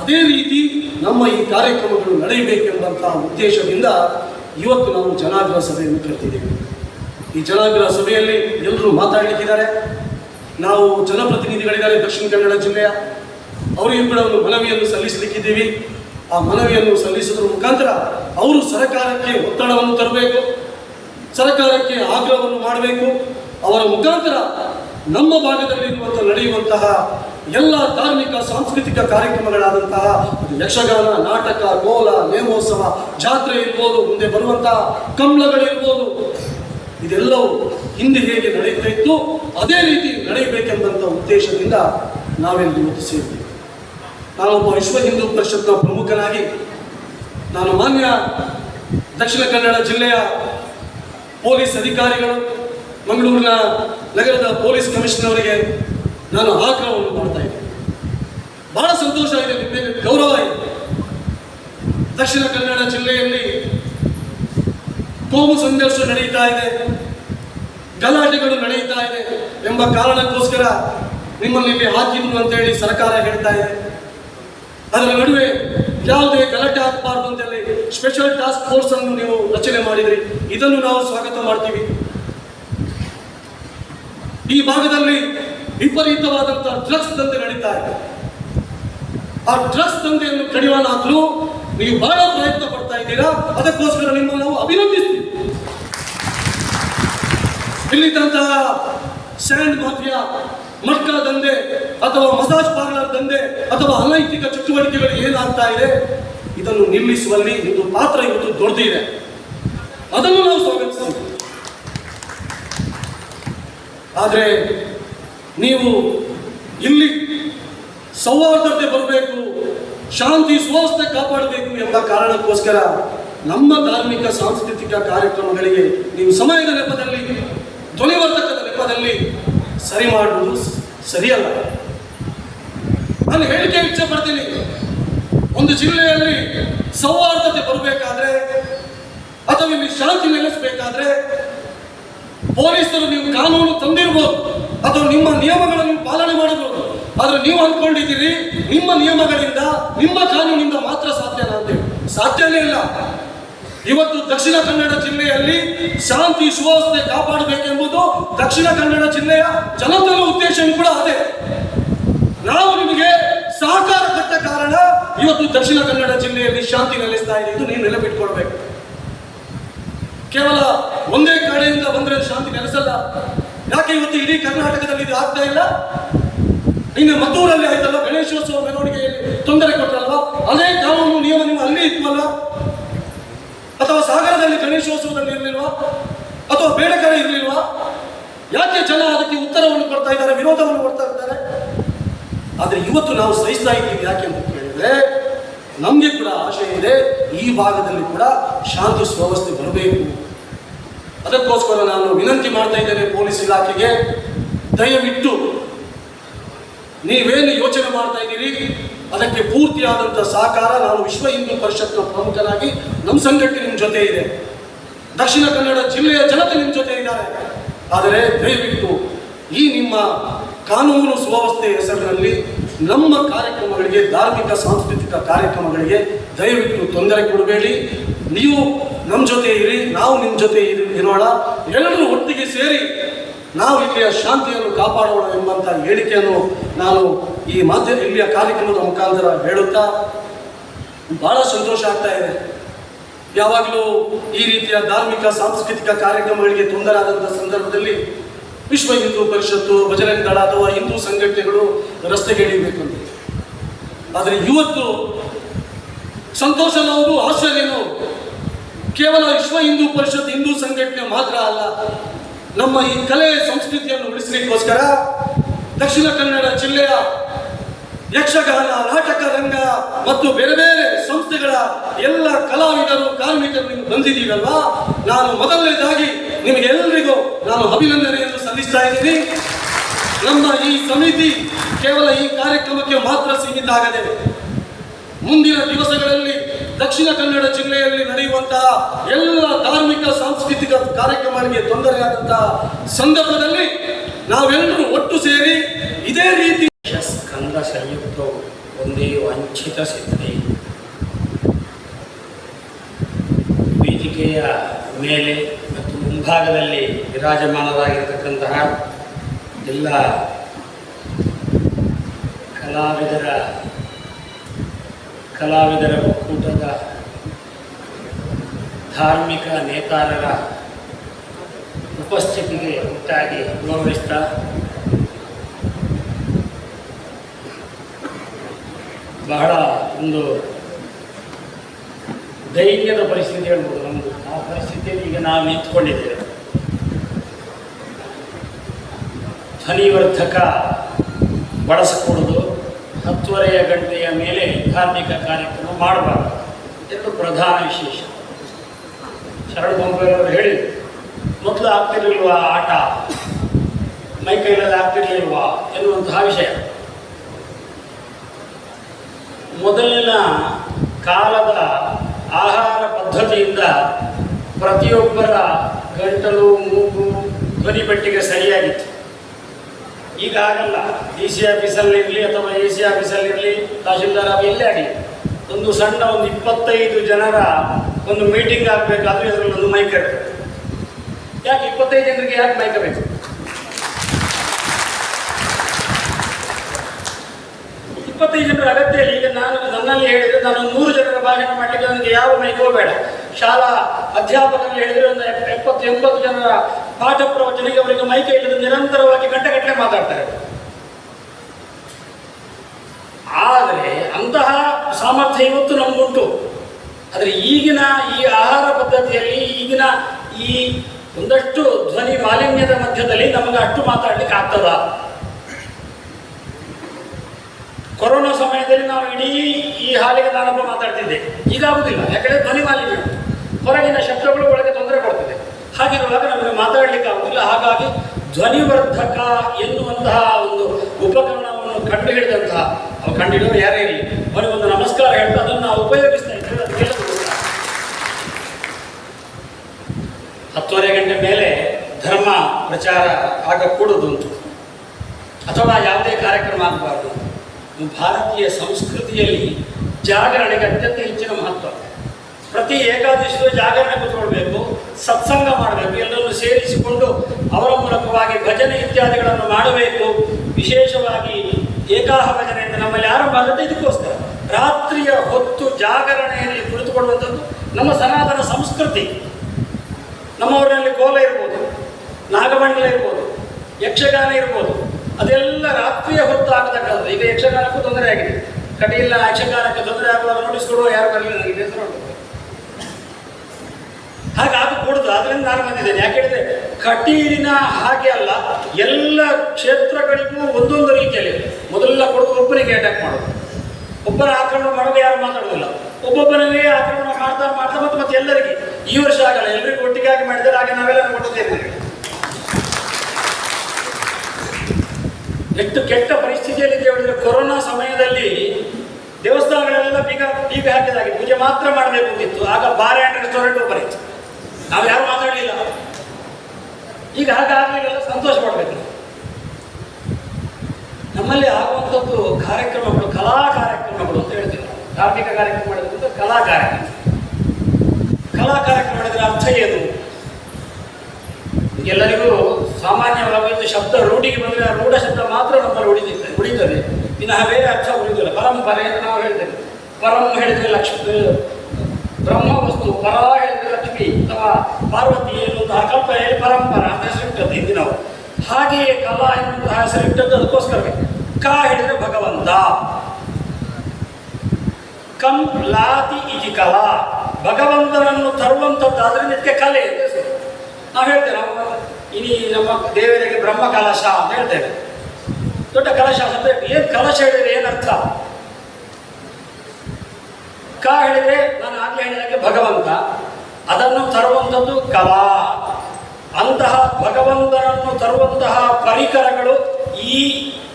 ಅದೇ ರೀತಿ ನಮ್ಮ ಈ ಕಾರ್ಯಕ್ರಮಗಳು ನಡೆಯಬೇಕೆಂಬಂತಹ ಉದ್ದೇಶದಿಂದ ಇವತ್ತು ನಾವು ಜನಾಗ್ರಹ ಸಭೆಯನ್ನು ಕರೆತಿದ್ದೇವೆ ಈ ಜನಾಗ್ರಹ ಸಭೆಯಲ್ಲಿ ಎಲ್ಲರೂ ಮಾತಾಡಲಿಕ್ಕಿದ್ದಾರೆ. ನಾವು ಜನಪ್ರತಿನಿಧಿಗಳಿದ್ದಾರೆ ದಕ್ಷಿಣ ಕನ್ನಡ ಜಿಲ್ಲೆಯ. ಅವರಿಗೂ ಕೂಡ ಒಂದು ಮನವಿಯನ್ನು ಸಲ್ಲಿಸಲಿಕ್ಕಿದ್ದೀವಿ. ಆ ಮನವಿಯನ್ನು ಸಲ್ಲಿಸೋದ್ರ ಮುಖಾಂತರ ಅವರು ಸರ್ಕಾರಕ್ಕೆ ಒತ್ತಡವನ್ನು ತರಬೇಕು, ಸರ್ಕಾರಕ್ಕೆ ಆಗ್ರಹವನ್ನು ಮಾಡಬೇಕು. ಅವರ ಮುಖಾಂತರ ನಮ್ಮ ಭಾಗದಲ್ಲಿ ಭಾಗದಲ್ಲಿರುವಂಥ ನಡೆಯುವಂತಹ ಎಲ್ಲ ಧಾರ್ಮಿಕ, ಸಾಂಸ್ಕೃತಿಕ ಕಾರ್ಯಕ್ರಮಗಳಾದಂತಹ ಯಕ್ಷಗಾನ, ನಾಟಕ, ಕೋಲ, ನೇಮೋತ್ಸವ, ಜಾತ್ರೆ ಇರ್ಬೋದು, ಮುಂದೆ ಬರುವಂತಹ ಕಮಲಗಳಿರ್ಬೋದು ಇದೆಲ್ಲವೂ ಹಿಂದೆ ಹೇಗೆ ನಡೆಯುತ್ತಾ ಇತ್ತು, ಅದೇ ರೀತಿ ನಡೆಯಬೇಕೆಂಬಂತ ಉದ್ದೇಶದಿಂದ ನಾವೆಲ್ಲಿ ಇವತ್ತು ಸೇರಿದ್ದೀವಿ ನಾನೊಬ್ಬ ವಿಶ್ವ ಹಿಂದೂ ಪರಿಷತ್ನ ಪ್ರಮುಖನಾಗಿ, ನಾನು ಮಾನ್ಯ ದಕ್ಷಿಣ ಕನ್ನಡ ಜಿಲ್ಲೆಯ ಪೊಲೀಸ್ ಅಧಿಕಾರಿಗಳು, ಮಂಗಳೂರಿನ ನಗರದ ಪೊಲೀಸ್ ಕಮಿಷನರ್ ಅವರಿಗೆ ನಾನು ಆಗ್ರಹವನ್ನು ಮಾಡ್ತಾ ಇದ್ದೇನೆ ಬಹಳ ಸಂತೋಷ ಇದೆ ನಿಮ್ಮ ಗೌರವ ಇದೆ. ದಕ್ಷಿಣ ಕನ್ನಡ ಜಿಲ್ಲೆಯಲ್ಲಿ ಕೋಮು ಸಂಘರ್ಷ ನಡೀತಾ ಇದೆ, ಗಲಾಟೆಗಳು ನಡೆಯುತ್ತಾ ಇದೆ ಎಂಬ ಕಾರಣಕ್ಕೋಸ್ಕರ ನಿಮ್ಮಲ್ಲಿ ಹಾಕಿದ್ರು ಅಂತೇಳಿ ಸರ್ಕಾರ ಹೇಳ್ತಾ ಇದೆ. ಅದರ ನಡುವೆ ಯಾವುದೇ ಗಲಾಟೆ ಆಗಬಾರ್ದು ಅಂತೇಳಿ ಸ್ಪೆಷಲ್ ಟಾಸ್ಕ್ ಫೋರ್ಸ್ ಅನ್ನು ನೀವು ರಚನೆ ಮಾಡಿದ್ರಿ. ಇದನ್ನು ನಾವು ಸ್ವಾಗತ ಮಾಡ್ತೀವಿ. ಈ ಭಾಗದಲ್ಲಿ ವಿಪರೀತವಾದಂತಹ ಡ್ರಗ್ಸ್ ದಂಧೆ ನಡೀತಾ ಇದೆ. ಆ ಡ್ರಗ್ಸ್ ದಂಧೆಯನ್ನು ಕಡಿವಾಣಾಗಲು ನೀವು ಬಹಳ ಪ್ರಯತ್ನ ಪಡ್ತಾ ಇದ್ದೀರಾ? ಅದಕ್ಕೋಸ್ಕರ ನಿಮ್ಮನ್ನು ನಾವು ಅಭಿನಂದಿಸ್ತೀವಿ. ಇಲ್ಲಿದ್ದಂತಹ ಸ್ಯಾಂಡ್ ಮಾಫಿಯಾ, ಮಟ್ಕ ದಂಧೆ ಅಥವಾ ಮಸಾಜ್ ಪಾರ್ಲರ್ ದಂಧೆ ಅಥವಾ ಅನೈತಿಕ ಚಟುವಟಿಕೆಗಳು ಏನಾಗ್ತಾ ಇದೆ, ಇದನ್ನು ನಿಲ್ಲಿಸುವಲ್ಲಿ ಇದು ಪಾತ್ರ ಇವತ್ತು ದೊಡ್ಡದಿದೆ ಅದನ್ನು ನಾವು ಸ್ವಾಗತಿಸ್ತೀವಿ. ಆದರೆ ನೀವು ಇಲ್ಲಿ ಸೌಹಾರ್ದತೆ ಬರಬೇಕು ಶಾಂತಿ ಸುವ್ಯವಸ್ಥೆ ಕಾಪಾಡಬೇಕು ಎಂಬ ಕಾರಣಕ್ಕೋಸ್ಕರ ನಮ್ಮ ಧಾರ್ಮಿಕ, ಸಾಂಸ್ಕೃತಿಕ ಕಾರ್ಯಕ್ರಮಗಳಿಗೆ ನೀವು ಸಮಯದ ನೆಪದಲ್ಲಿ ಧ್ವನಿವರ್ಧಕದ ನೆಪದಲ್ಲಿ ಸರಿ ಮಾಡುವುದು ಸರಿಯಲ್ಲ. ನಾನು ಹೇಳಿಕೆ ಇಚ್ಛೆ ಪಡ್ತೀನಿ. ಒಂದು ಜಿಲ್ಲೆಯಲ್ಲಿ ಸೌಹಾರ್ದತೆ ಬರಬೇಕಾದ್ರೆ ಅಥವಾ ಇಲ್ಲಿ ಶಾಂತಿ ನೆಲೆಸಬೇಕಾದ್ರೆ ಪೊಲೀಸರು ನೀವು ಕಾನೂನು ತಂದಿರ್ಬೋದು. ಅಥವಾ ನಿಮ್ಮ ನಿಯಮಗಳನ್ನು ಪಾಲನೆ ಮಾಡಬಹುದು. ಆದ್ರೆ ನೀವು ಅಂದ್ಕೊಂಡಿದ್ದೀರಿ, ನಿಮ್ಮ ನಿಯಮಗಳಿಂದ, ನಿಮ್ಮ ಕಾನೂನಿಂದ ಮಾತ್ರ ಸಾಧ್ಯನಾ ಅಂತೇಳಿ ಸಾಧ್ಯನೇ ಇಲ್ಲ. ಇವತ್ತು ದಕ್ಷಿಣ ಕನ್ನಡ ಜಿಲ್ಲೆಯಲ್ಲಿ ಶಾಂತಿ, ಸುವ್ಯವಸ್ಥೆ ಕಾಪಾಡಬೇಕೆಂಬುದು ದಕ್ಷಿಣ ಕನ್ನಡ ಜಿಲ್ಲೆಯ ಜನತೆಯ ಉದ್ದೇಶ ಕೂಡ ಅದೇ. ನಾವು ನಿಮಗೆ ಸಹಕಾರ ಕೊಟ್ಟ ಕಾರಣ ಇವತ್ತು ದಕ್ಷಿಣ ಕನ್ನಡ ಜಿಲ್ಲೆಯಲ್ಲಿ ಶಾಂತಿ ನೆಲೆಸ್ತಾ ಇದೆ ಇದು ನೀವು ನೆನಪಿಟ್ಕೊಳ್ಬೇಕು. ಕೇವಲ ಒಂದೇ ಕಡೆಯಿಂದ ಬಂದ್ರೆ ಶಾಂತಿ ನೆಲೆಸಲ್ಲ. ಯಾಕೆ ಇವತ್ತು ಇಡೀ ಕರ್ನಾಟಕದಲ್ಲಿ ಇದು ಆಗ್ತಾ ಇಲ್ಲ? ಇನ್ನು ಮದ್ದೂರಲ್ಲಿ ಆಯ್ತಲ್ಲ, ಗಣೇಶೋತ್ಸವ ಮೆರವಣಿಗೆಯಲ್ಲಿ ತೊಂದರೆ ಕೊಟ್ಟಲ್ವಾ ಅದೇ ಕಾನೂನು ನಿಯಮ ನೀವು ಅಲ್ಲಿ ಇದ್ವಲ್ಲ ಅಥವಾ ಸಾಗರದಲ್ಲಿ ಗಣೇಶೋತ್ಸವದಲ್ಲಿ ಇರಲಿಲ್ವ? ಅಥವಾ ಬೇರೆ ಕಡೆ ಇರಲಿಲ್ವಾ? ಯಾಕೆ ಜನ ಅದಕ್ಕೆ ಉತ್ತರವನ್ನು ಕೊಡ್ತಾ ಇದ್ದಾರೆ, ವಿರೋಧವನ್ನು ಕೊಡ್ತಾ ಇದ್ದಾರೆ? ಆದರೆ ಇವತ್ತು ನಾವು ಸಹಿಸ್ತಾ ಇದ್ದೀವಿ, ಯಾಕೆ ಅಂತ ಕೇಳಿದ್ರೆ, ನಮಗೆ ಕೂಡ ಆಶೆ ಇದೆ, ಈ ಭಾಗದಲ್ಲಿ ಕೂಡ ಶಾಂತಿ ಸುವ್ಯವಸ್ಥೆ ಬರಬೇಕು. ಅದಕ್ಕೋಸ್ಕರ ನಾನು ವಿನಂತಿ ಮಾಡ್ತಾ ಇದ್ದೇನೆ, ಪೊಲೀಸ್ ಇಲಾಖೆಗೆ. ದಯವಿಟ್ಟು ನೀವೇನು ಯೋಚನೆ ಮಾಡ್ತಾ ಇದ್ದೀರಿ? ಅದಕ್ಕೆ ಪೂರ್ತಿಯಾದಂಥ ಸಹಕಾರ ನಾನು ವಿಶ್ವ ಹಿಂದೂ ಪರಿಷತ್ನ ಪ್ರಮುಖನಾಗಿ ನಮ್ಮ ಸಂಘಟನೆ ನಿಮ್ಮ ಜೊತೆ ಇದೆ. ದಕ್ಷಿಣ ಕನ್ನಡ ಜಿಲ್ಲೆಯ ಜನತೆ ನಿಮ್ಮ ಜೊತೆ ಇದ್ದಾರೆ. ಆದರೆ ದಯವಿಟ್ಟು ಈ ನಿಮ್ಮ ಕಾನೂನು ಸುವ್ಯವಸ್ಥೆ ಹೆಸರಿನಲ್ಲಿ ನಮ್ಮ ಕಾರ್ಯಕ್ರಮಗಳಿಗೆ, ಧಾರ್ಮಿಕ, ಸಾಂಸ್ಕೃತಿಕ ಕಾರ್ಯಕ್ರಮಗಳಿಗೆ ದಯವಿಟ್ಟು ತೊಂದರೆ ಕೊಡಬೇಡಿ. ನೀವು ನಮ್ಮ ಜೊತೆ ಇರಿ, ನಾವು ನಿಮ್ಮ ಜೊತೆ ಇರಿ ಇರೋಣ ಎಲ್ಲರೂ ಒಟ್ಟಿಗೆ ಸೇರಿ ನಾವು ಇಲ್ಲಿಯ ಶಾಂತಿಯನ್ನು ಕಾಪಾಡೋಣ ಎಂಬಂತ ಹೇಳಿಕೆಯನ್ನು ನಾನು ಈ ಮಾಧ್ಯಮ ಇಲ್ಲಿಯ ಕಾರ್ಯಕ್ರಮದ ಮುಖಾಂತರ ಹೇಳುತ್ತಾ ಬಹಳ ಸಂತೋಷ ಆಗ್ತಾ ಇದೆ. ಯಾವಾಗಲೂ ಈ ರೀತಿಯ ಧಾರ್ಮಿಕ, ಸಾಂಸ್ಕೃತಿಕ ಕಾರ್ಯಕ್ರಮಗಳಿಗೆ ತೊಂದರೆ ಆದಂಥ ಸಂದರ್ಭದಲ್ಲಿ ವಿಶ್ವ ಹಿಂದೂ ಪರಿಷತ್ತು, ಭಜರಂಗ ದಳ ಅಥವಾ ಹಿಂದೂ ಸಂಘಟನೆಗಳು ರಸ್ತೆಗೆ ಇಳಿಬೇಕು ಅಂತ. ಆದರೆ ಇವತ್ತು ಸಂತೋಷ ನೋವು ಆಶ್ಚರ್ಯನು? ಕೇವಲ ವಿಶ್ವ ಹಿಂದೂ ಪರಿಷತ್, ಹಿಂದೂ ಸಂಘಟನೆ ಮಾತ್ರ ಅಲ್ಲ. ನಮ್ಮ ಈ ಕಲೆ ಸಂಸ್ಕೃತಿಯನ್ನು ಉಳಿಸಲಿಕ್ಕೋಸ್ಕರ ದಕ್ಷಿಣ ಕನ್ನಡ ಜಿಲ್ಲೆಯ ಯಕ್ಷಗಾನ, ನಾಟಕ ರಂಗ ಮತ್ತು ಬೇರೆ ಬೇರೆ ಸಂಸ್ಥೆಗಳ ಎಲ್ಲ ಕಲಾವಿದರು, ಕಾರ್ಮಿಕರು ನೀವು ಬಂದಿದ್ದೀರಲ್ವಾ? ನಾನು ಮೊದಲನೇದಾಗಿ ನಿಮಗೆಲ್ಲರಿಗೂ ನಾನು ಅಭಿನಂದನೆಯನ್ನು ಸಲ್ಲಿಸ್ತಾ ಇದ್ದೀನಿ. ನಮ್ಮ ಈ ಸಮಿತಿ ಕೇವಲ ಈ ಕಾರ್ಯಕ್ರಮಕ್ಕೆ ಮಾತ್ರ ಸೀಮಿತ ಆಗದೆ ಮುಂದಿನ ದಿವಸಗಳಲ್ಲಿ ದಕ್ಷಿಣ ಕನ್ನಡ ಜಿಲ್ಲೆಯಲ್ಲಿ ನಡೆಯುವಂತಹ ಎಲ್ಲ ಧಾರ್ಮಿಕ, ಸಾಂಸ್ಕೃತಿಕ ಕಾರ್ಯಕ್ರಮಗಳಿಗೆ ತೊಂದರೆಯಾದಂತಹ ಸಂದರ್ಭದಲ್ಲಿ ನಾವೆಲ್ಲರೂ ಒಟ್ಟು ಸೇರಿ ಇದೇ ರೀತಿ ಸ್ಕಂದ ಸಂಯುಕ್ತ ಒಂದೇ ವಂಚಿತ ಸಿದ್ಧಿ ವೇದಿಕೆಯ ಮೇಲೆ ಮತ್ತು ಮುಂಭಾಗದಲ್ಲಿ ವಿರಾಜಮಾನರಾಗಿರ್ತಕ್ಕಂತಹ ಎಲ್ಲ ಕಲಾವಿದರ ಕಲಾವಿದರ ಒಕ್ಕೂಟದ ಧಾರ್ಮಿಕ ನೇತಾರರ ಉಪಸ್ಥಿತಿಗೆ ಒಟ್ಟಾಗಿ ಗೌರವಿಸ್ತಾ ಬಹಳ ಒಂದು ಧೈರ್ಯದ ಪರಿಸ್ಥಿತಿ ಹೇಳ್ಬೋದು ನಮ್ಮದು ಆ ಪರಿಸ್ಥಿತಿಯಲ್ಲಿ ಈಗ ನಾವು ನಿಂತ್ಕೊಂಡಿದ್ದೇವೆ. ಧ್ವನಿವರ್ಧಕ ಬಳಸಕೂಡದು ಹತ್ತುವರೆಯ ಗಂಟೆಯ ಮೇಲೆ ಧಾರ್ಮಿಕ ಕಾರ್ಯಕ್ರಮ ಮಾಡಬಾರ್ದು. ಎಂದು ಪ್ರಧಾನ ವಿಶೇಷ. ಶರಣ ಬೊಂಬೆಯವರು ಹೇಳಿದರು ಮೊದಲು ಆಗ್ತಿರ್ಲಿಲ್ವಾ ಆಟ? ಮೈ ಕೈಲಲ್ಲಿ ಆಗ್ತಿರ್ಲಿಲ್ವಾ? ಎನ್ನುವಂತಹ ವಿಷಯ. ಮೊದಲಿನ ಕಾಲದ ಆಹಾರ ಪದ್ಧತಿಯಿಂದ ಪ್ರತಿಯೊಬ್ಬರ ಗಂಟಲು, ಮೂಗು ಧ್ವನಿ ಪೆಟ್ಟಿಗೆ ಸರಿಯಾಗಿತ್ತು. ಈಗ ಆಗಲ್ಲ ಡಿ ಸಿ ಆಫೀಸಲ್ಲಿ ಇರಲಿ ಅಥವಾ ಎ ಸಿ ಆಫೀಸಲ್ಲಿರಲಿ ತಹಶೀಲ್ದಾರ್ ಆಗಲಿ ಎಲ್ಲೇ ಆಗಲಿ ಒಂದು ಸಣ್ಣ ಒಂದು ಇಪ್ಪತ್ತೈದು ಜನರ ಒಂದು ಮೀಟಿಂಗ್ ಆಗಬೇಕಾದ್ರೆ ಇದರಲ್ಲಿ ಒಂದು ಮೈಕ್ ಇರ್ತದೆ ಯಾಕೆ ಇಪ್ಪತ್ತೈದು ಜನರಿಗೆ ಯಾಕೆ ಮೈಕ್ ಬೇಕು? ಇಪ್ಪತ್ತೈದು ಜನರ ಅಗತ್ಯ ಈಗ ನಾನು ನನ್ನಲ್ಲಿ ಹೇಳಿದರೆ ನಾನು ನೂರು ಜನರ ಭಾಷಣ ಮಾಡಲಿಕ್ಕೆ ನನಗೆ ಯಾವ ಮೈಕೋ ಬೇಡ. ಶಾಲಾ ಅಧ್ಯಾಪಕರಲ್ಲಿ ಹೇಳಿದರೆ ಒಂದು ಎಪ್- ಎಪ್ಪತ್ತು ಎಂಬತ್ತು ಜನರ ಪಾಠ ಪ್ರವಚನಕ್ಕೆ ಅವರಿಗೆ ಮೈಕೆ ಇಲ್ಲದೆ ನಿರಂತರವಾಗಿ ಗಂಟೆಗಟ್ಟಲೆ ಮಾತಾಡ್ತಾರೆ. ಆದರೆ ಅಂತಹ ಸಾಮರ್ಥ್ಯ ಇವತ್ತು ನಮಗುಂಟು. ಆದರೆ ಈಗಿನ ಈ ಆಹಾರ ಪದ್ಧತಿಯಲ್ಲಿ ಈಗಿನ ಈ ಒಂದಷ್ಟು ಧ್ವನಿ ಮಾಲಿನ್ಯದ ಮಧ್ಯದಲ್ಲಿ ನಮಗೆ ಅಷ್ಟು ಮಾತಾಡ್ಲಿಕ್ಕೆ ಆಗ್ತದ. ಕೊರೋನಾ ಸಮಯದಲ್ಲಿ ನಾವು ಇಡೀ ಈ ಹಾಲಿಗೆ ನಾನೊಬ್ಬ ಮಾತಾಡ್ತಿದ್ದೆ. ಈಗ ಯಾಕಂದ್ರೆ ಧ್ವನಿ ಮಾಲಿನ್ಯ. ಹೊರಗಿನ ಶಬ್ದಗಳು ಹಾಗಿರುವಾಗ ನಮಗೆ ಮಾತಾಡ್ಲಿಕ್ಕೆ ಆಗುದಿಲ್ಲ. ಹಾಗಾಗಿ ಧ್ವನಿವರ್ಧಕ ಎನ್ನುವಂತಹ ಒಂದು ಉಪಕರಣವನ್ನು ಕಂಡು ಹಿಡಿದಂತಹ ಅವು ಕಂಡು ಹಿಡಿದವರು ಯಾರೇ ಇರಲಿ ಅವರಿಗೊಂದು ನಮಸ್ಕಾರ ಹೇಳ್ತಾ ಅದನ್ನು ನಾವು ಉಪಯೋಗಿಸ್ತಾ ಇದ್ದೇವೆ ಅದಕ್ಕೆಲ್ಲ. ಹತ್ತುವರೆ ಗಂಟೆ ಮೇಲೆ ಧರ್ಮ ಪ್ರಚಾರ ಆಗಕೂಡದುಂಟು ಅಥವಾ ಯಾವುದೇ ಕಾರ್ಯಕ್ರಮ ಆಗಬಾರ್ದು. ಭಾರತೀಯ ಸಂಸ್ಕೃತಿಯಲ್ಲಿ ಜಾಗರಣೆಗೆ ಅತ್ಯಂತ ಹೆಚ್ಚಿನ ಮಹತ್ವ. ಪ್ರತಿ ಏಕಾದಶಿಯ ಜಾಗರಣೆ ಕೂತ್ಕೊಳ್ಬೇಕು, ಸತ್ಸಂಗ ಮಾಡಬೇಕು, ಎಲ್ಲರನ್ನು ಸೇರಿಸಿಕೊಂಡು ಅವರ ಮೂಲಕವಾಗಿ ಭಜನೆ ಇತ್ಯಾದಿಗಳನ್ನು ಮಾಡಬೇಕು. ವಿಶೇಷವಾಗಿ ಏಕಾಹ ಭಜನೆಯಿಂದ ನಮ್ಮಲ್ಲಿ ಆರಂಭ ಆಗುತ್ತೆ ಇದಕ್ಕೋಸ್ಕರ. ರಾತ್ರಿಯ ಹೊತ್ತು ಜಾಗರಣೆಯಲ್ಲಿ ಕುಳಿತುಕೊಳ್ಳುವಂಥದ್ದು ನಮ್ಮ ಸನಾತನ ಸಂಸ್ಕೃತಿ. ನಮ್ಮವರಲ್ಲಿ ಕೋಲ ಇರ್ಬೋದು ನಾಗಮಂಡಲ ಇರ್ಬೋದು, ಯಕ್ಷಗಾನ ಇರ್ಬೋದು, ಅದೆಲ್ಲ ರಾತ್ರಿಯ ಹೊತ್ತು ಆಗತಕ್ಕಂಥದ್ದು. ಈಗ ಯಕ್ಷಗಾನಕ್ಕೂ ತೊಂದರೆ ಆಗಿದೆ. ಕಟೀಲ್ನ ಯಕ್ಷಗಾನಕ್ಕೆ ತೊಂದರೆ ಆಗುವಾಗ ನೋಡಿಸ್ಕೊಡುವ ಯಾರು ಬರಲಿಲ್ಲ ನನಗೆ, ಬೇಸರ ಉಂಟು. ಹಾಗೆ ಆಗಕೂಡದು ಅದರಿಂದ ನಾನು ಬಂದಿದ್ದೇನೆ. ಯಾಕೆ ಹೇಳಿದ್ರೆ, ಕಟೀಲಿನ ಹಾಗೆ ಅಲ್ಲ, ಎಲ್ಲ ಕ್ಷೇತ್ರಗಳಿಗೂ ಒಂದೊಂದು ರೀತಿಯಲ್ಲಿ ಮೊದಲೆಲ್ಲ ಕೊಡೋದು ಒಬ್ಬನಿಗೆ ಅಟ್ಯಾಕ್ ಮಾಡೋದು ಒಬ್ಬರ ಆಕ್ರಮಣ ಮಾಡುವಾಗ ಯಾರು ಮಾತಾಡೋದಿಲ್ಲ ಒಬ್ಬೊಬ್ಬನಿಗೆ ಆಕ್ರಮಣ ಮಾಡ್ತಾ ಮಾಡ್ತಾ ಮತ್ತೆ ಮತ್ತೆ ಎಲ್ಲರಿಗೆ ಈ ವರ್ಷ ಆಗಲ್ಲ. ಎಲ್ಲರಿಗೂ ಒಟ್ಟಿಗಾಗಿ ಮಾಡಿದರೆ ಹಾಗೆ ನಾವೆಲ್ಲ ಕೊಟ್ಟಿದ್ದೇವೆ ಎಷ್ಟು ಕೆಟ್ಟ ಪರಿಸ್ಥಿತಿಯಲ್ಲಿ ಹೇಳಿದ್ರೆ ಕೊರೋನಾ ಸಮಯದಲ್ಲಿ ದೇವಸ್ಥಾನಗಳೆಲ್ಲ ಬೀಗ ಬೀಗ ಹಾಕಿದಾಗೆ. ಪೂಜೆ ಮಾತ್ರ ಮಾಡಬೇಕು ಅಂತಿತ್ತು. ಆಗ ಬಾರ್ ಆ್ಯಂಡ್ ರೆಸ್ಟೋರೆಂಟ್ ಓಪನ್ ಇತ್ತು. ನಾವು ಯಾರು ಮಾತಾಡಲಿಲ್ಲ. ಈಗ ಹಾಗಾಗಲಿಲ್ಲ ಸಂತೋಷ ಪಡ್ಬೇಕು. ನಮ್ಮಲ್ಲಿ ಆಗುವಂಥದ್ದು ಕಾರ್ಯಕ್ರಮಗಳು, ಕಲಾ ಕಾರ್ಯಕ್ರಮಗಳು ಅಂತ ಹೇಳ್ತೀವಿ. ಧಾರ್ಮಿಕ ಕಾರ್ಯಕ್ರಮ ಮಾಡೋದ್ರಿಂದ ಕಲಾ ಕಾರ್ಯಕ್ರಮ. ಕಲಾ ಕಾರ್ಯಕ್ರಮ ಮಾಡಿದ್ರೆ ಅರ್ಥ ಏನು? ಎಲ್ಲರಿಗೂ ಸಾಮಾನ್ಯವಾಗಿ ಶಬ್ದ ರೂಢಿಗೆ ಬಂದರೆ ಆ ರೂಢ ಶಬ್ದ ಮಾತ್ರ ನಮ್ಮಲ್ಲಿ ಉಳಿದಿದೆ, ಉಳಿತದೆ. ಇನ್ನು ಬೇರೆ ಅರ್ಥ ಉಳಿದಿಲ್ಲ. ಪರಂಪರೆ ಅಂತ ನಾವು ಹೇಳ್ತೇವೆ. ಪರಂ ಹೇಳಿದ್ರೆ ಲಕ್ಷ್ಮಿ ಬ್ರಹ್ಮ ವಸ್ತು ಪರ ಪಾರ್ವತಿ ಎನ್ನುವಂತಹ ಕಲ್ಪನೆಯಲ್ಲಿ ಪರಂಪರ ಅಂತ ಹೆಸರಿಟ್ಟದ್ದು ಹಿಂದಿನವರು ಹಾಗೆಯೇ ಕಲಾ ಎನ್ನುವಂತಹ ಹೆಸರಿಟ್ಟದ್ದು ಅದಕ್ಕೋಸ್ಕರವೇ. ಕ ಹೇಳಿದರೆ ಭಗವಂತ. ಕಂ ಲಾತಿ ಇತಿ ಕಲಾ. ಭಗವಂತನನ್ನು ತರುವಂಥದ್ದಾದ್ರೆ ಇದಕ್ಕೆ ಕಲೆ ಅಂತ ಹೆಸರು ನಾವು ಹೇಳ್ತೇವೆ, ನಾವು ಇನಿ ನಮ್ಮ ದೇವರಿಗೆ ಬ್ರಹ್ಮ ಕಲಶ ಅಂತ ಹೇಳ್ತೇವೆ. ದೊಡ್ಡ ಕಲಶ ಅಂತ ಏನು ಕಲಶ ಹೇಳಿದ್ರೆ ಏನರ್ಥ ಕ ಹೇಳಿದ್ರೆ, ನಾನು ಆಗ್ಲೇ ಹೇಳಿದಾಗೆ ಭಗವಂತ. ಅದನ್ನು ತರುವಂಥದ್ದು ಕಲಾ. ಅಂತಹ ಭಗವಂತನನ್ನು ತರುವಂತಹ ಪರಿಕರಗಳು ಈ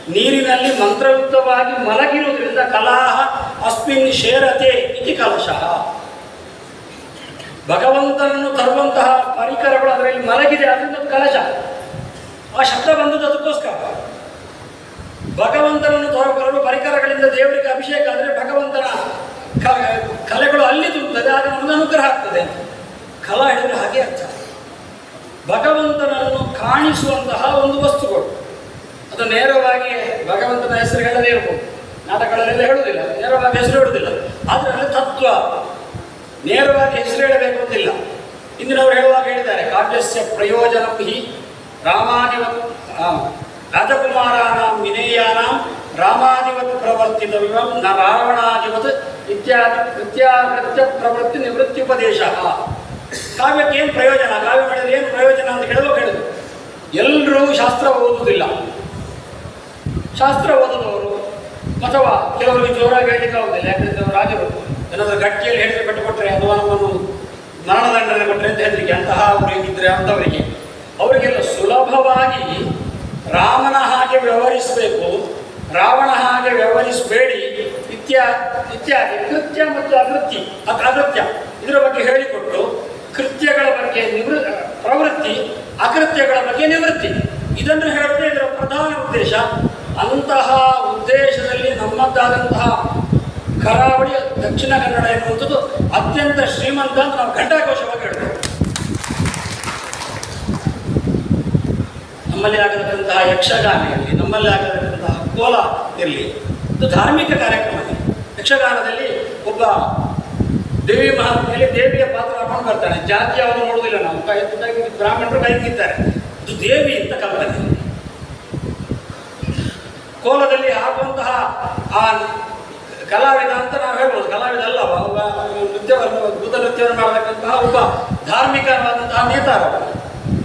ನೀರಿನಲ್ಲಿ ಮಂತ್ರಯುಕ್ತವಾಗಿ ಮಲಗಿರುವುದರಿಂದ ಕಲಾಹ ಅಸ್ಮಿನ್ ಶೇರತೆ ಇತಿ ಕಲಶಃ. ಭಗವಂತನನ್ನು ತರುವಂತಹ ಪರಿಕರಗಳು ಅದರಲ್ಲಿ ಮಲಗಿದೆ ಅದರಿಂದ ಅದು ಕಲಶ. ಆ ಶಬ್ದ ಬಂದದ್ದು ಅದಕ್ಕೋಸ್ಕರ. ಭಗವಂತನನ್ನು ತರುವ ಪರಿಕರಗಳಿಂದ ದೇವರಿಗೆ ಅಭಿಷೇಕ ಆದರೆ ಭಗವಂತನ ಕಲೆಗಳು ಅಲ್ಲಿ ತುಂಬುತ್ತದೆ, ಆಗ ನಮಗೆ ಅನುಗ್ರಹ ಆಗ್ತದೆ. ಅಂತ ಕಲಾ ಹೇಳಿದರೆ ಹಾಗೆ ಅರ್ಥ. ಭಗವಂತನನ್ನು ಕಾಣಿಸುವಂತಹ ಒಂದು ವಸ್ತುಗಳು. ಅದು ನೇರವಾಗಿ ಭಗವಂತನ ಹೆಸರು ಹೇಳದೇ ಇರ್ಬೋದು. ನಾಟಕಗಳಲ್ಲೆಲ್ಲ ಹೇಳುವುದಿಲ್ಲ. ನೇರವಾಗಿ ಹೆಸರು ಹೇಳುವುದಿಲ್ಲ. ಆದರೆ ತತ್ವ. ನೇರವಾಗಿ ಹೆಸರು ಹೇಳಬೇಕು ಅಂತಿಲ್ಲ ಇಂದಿನವರು ಹೇಳುವಾಗ ಹೇಳಿದ್ದಾರೆ ಕಾವ್ಯಸ್ಯ ಪ್ರಯೋಜನ ಹಿ ರಾಮಾದಿವತ್ ಆ, ರಾಜಕುಮಾರಾನಾಂ ವಿನೇಯಾನಾಂ ರಾಮಾದಿವತ್ ಪ್ರವರ್ತಿತವಿವಂ ನ ರಾವಣಾದಿವತ್ ಇತ್ಯಾದಿ ಪ್ರವೃತ್ತಿ ಪ್ರವೃತ್ತಿ ನಿವೃತ್ತ್ಯುಪದೇಶ ಕಾವ್ಯಕ್ಕೆ ಏನು ಪ್ರಯೋಜನ? ಕಾವ್ಯ ಮಾಡಿದ್ರೆ ಏನು ಪ್ರಯೋಜನ ಅಂತ ಹೇಳಲು ಹೇಳುದು ಎಲ್ಲರೂ ಶಾಸ್ತ್ರ ಓದುವುದಿಲ್ಲ. ಶಾಸ್ತ್ರ ಓದದವರು ಅಥವಾ ಕೆಲವರಿಗೆ ಜೋರಾಗಿ ಹೇಳಲಿಕ್ಕೆ ಆಗುದಿಲ್ಲ. ಯಾಕಂದ್ರೆ ರಾಜರು ಏನಾದರೂ ಗಟ್ಟಿಯಲ್ಲಿ ಹೇಳಿದ್ರೆ ಕಟ್ಟಿಕೊಟ್ರೆ ಅಥವಾ ನಮ್ಮನ್ನು ಮರಣದಂಡನೆ ಕೊಟ್ಟರೆ ಅಂತ ಹೇಳಲಿಕ್ಕೆ ಅಂತಹ ಅವರು ಹೇಗಿದ್ರೆ ಅಂಥವರಿಗೆ ಅವರಿಗೆಲ್ಲ ಸುಲಭವಾಗಿ ರಾಮನ ಹಾಗೆ ವ್ಯವಹರಿಸಬೇಕು. ರಾವಣ ಹಾಗೆ ವ್ಯವಹರಿಸಬೇಡಿ. ಇತ್ಯಾ ಇತ್ಯಾದಿ ಕೃತ್ಯ ಮತ್ತು ಅಕೃತ್ಯ. ಅಕೃತ್ಯ. ಇದರ ಬಗ್ಗೆ ಹೇಳಿಕೊಟ್ಟು ಕೃತ್ಯಗಳ ಬಗ್ಗೆ ನಿವೃ ಪ್ರವೃತ್ತಿ, ಅಕೃತ್ಯಗಳ ಬಗ್ಗೆ ನಿವೃತ್ತಿ. ಇದನ್ನು ಹೇಳುತ್ತೆ ಇದರ ಪ್ರಧಾನ ಉದ್ದೇಶ. ಅಂತಹ ಉದ್ದೇಶದಲ್ಲಿ ನಮ್ಮದ್ದಾದಂತಹ ಕರಾವಳಿ ದಕ್ಷಿಣ ಕನ್ನಡ ಎನ್ನುವಂಥದ್ದು ಅತ್ಯಂತ ಶ್ರೀಮಂತ ಅಂತ ನಾವು ಘಂಟಾಘೋಷವಾಗಿ ಹೇಳ್ತೇವೆ. ನಮ್ಮಲ್ಲಿ ಆಗಿರತಕ್ಕಂತಹ ಯಕ್ಷಗಾನ ಇರಲಿ, ನಮ್ಮಲ್ಲಿ ಆಗಿರತಕ್ಕಂತಹ ಕೋಲ ಇರಲಿ, ಇದು ಧಾರ್ಮಿಕ ಕಾರ್ಯಕ್ರಮ. ಯಕ್ಷಗಾನದಲ್ಲಿ ಒಬ್ಬ ದೇವಿ ಮಹಾತ್ಮೆಯಲ್ಲಿ ದೇವಿಯ ಪಾತ್ರ ಬರ್ತಾನೆ. ಜಾತಿ ಯಾವುದು ನೋಡುವುದಿಲ್ಲ ನಾವು. ಕೈ ಬ್ರಾಹ್ಮಣರು ಕೈ ಇದು ದೇವಿ ಅಂತ ಕಲ್ಪನೆ. ಕೋಲದಲ್ಲಿ ಹಾಕುವಂತಹ ಆ ಕಲಾವಿದ ಅಂತ ನಾವು ಹೇಳ್ಬೋದು. ಕಲಾವಿದ ಅಲ್ಲ. ಒಬ್ಬ ನೃತ್ಯವನ್ನು ಭೂತ ನೃತ್ಯವನ್ನು ಮಾಡತಕ್ಕಂತಹ ಒಬ್ಬ ಧಾರ್ಮಿಕವಾದಂತಹ ನೇತಾರ.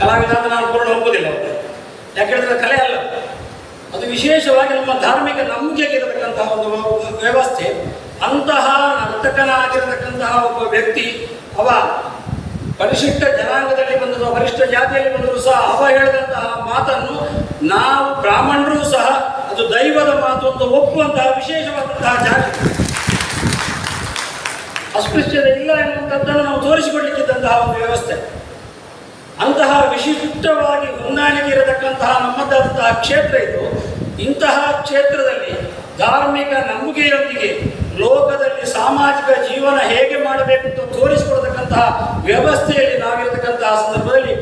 ಕಲಾವಿದ ಅಂತ ನಾನು ಒಪ್ಪುವುದಿಲ್ಲ ಅವನು. ಯಾಕೆಂದ್ರೆ ಕಲೆ ಅಲ್ಲ. ಅದು ವಿಶೇಷವಾಗಿ ನಮ್ಮ ಧಾರ್ಮಿಕ ನಂಬಿಕೆಗೆ ಇರತಕ್ಕಂತಹ ಒಂದು ವ್ಯವಸ್ಥೆ. ಅಂತಹ ನರ್ತಕನಾಗಿರತಕ್ಕಂತಹ ಒಬ್ಬ ವ್ಯಕ್ತಿ, ಅವ ಪರಿಶಿಷ್ಟ ಜನಾಂಗದಲ್ಲಿ ಬಂದರೂ ಪರಿಶಿಷ್ಟ ಜಾತಿಯಲ್ಲಿ ಬಂದರೂ ಸಹ ಅವ ಹೇಳಿದಂತಹ ಮಾತನ್ನು ನಾವು ಬ್ರಾಹ್ಮಣರು ಸಹ ಅದು ದೈವದ ಮಾತು ಅಂತ ಒಪ್ಪುವಂತಹ ವಿಶೇಷವಾದಂತಹ ಜಾತಿ. ಅಸ್ಪೃಶ್ಯತೆ ಇಲ್ಲ ಎನ್ನುವಂಥದ್ದನ್ನು ನಾವು ತೋರಿಸಿಕೊಳ್ಳಿಕ್ಕಿದ್ದಂತಹ ಒಂದು ವ್ಯವಸ್ಥೆ. ಅಂತಹ ವಿಶಿಷ್ಟವಾಗಿ ಹೊಂದಾಣಿಕೆ ಇರತಕ್ಕಂತಹ ನಮ್ಮದಾದಂತಹ ಕ್ಷೇತ್ರ ಇದು. ಇಂತಹ ಕ್ಷೇತ್ರದಲ್ಲಿ ಧಾರ್ಮಿಕ ನಂಬಿಕೆಯೊಂದಿಗೆ ಲೋಕದಲ್ಲಿ ಸಾಮಾಜಿಕ ಜೀವನ ಹೇಗೆ ಮಾಡಬೇಕು ಅಂತ ತೋರಿಸಿಕೊಡತಕ್ಕಂತಹ ವ್ಯವಸ್ಥೆಯಲ್ಲಿ ನಾವಿರತಕ್ಕಂತಹ ಸಂದರ್ಭದಲ್ಲಿ